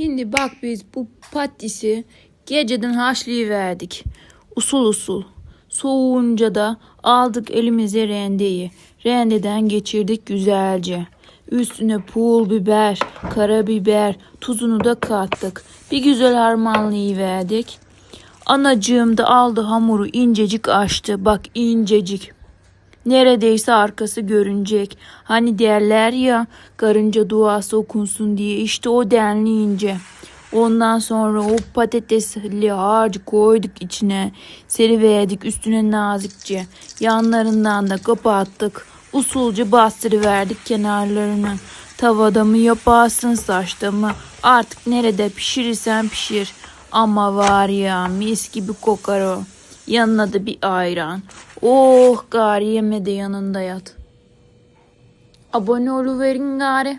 Şimdi bak biz bu patatesi geceden haşlayıverdik. Usul usul. Soğuyunca da aldık elimize rendeyi. Rendeden geçirdik güzelce. Üstüne pul biber, karabiber, tuzunu da kattık. Bir güzel harmanlayıverdik. Anacığım da aldı hamuru incecik açtı. Bak incecik. Neredeyse arkası görünecek. Hani derler ya karınca duası okunsun diye işte o denleyince. Ondan sonra o patatesli harcı koyduk içine. Seriverdik üstüne nazikçe. Yanlarından da kapattık. Usulca bastırıverdik kenarlarını. Tavada mı yaparsın saçta mı? Artık nerede pişirirsen pişir. Ama var ya mis gibi kokar o. Yanına da bir ayran. Oh gari yeme de yanında yat. Abone oluverin gari.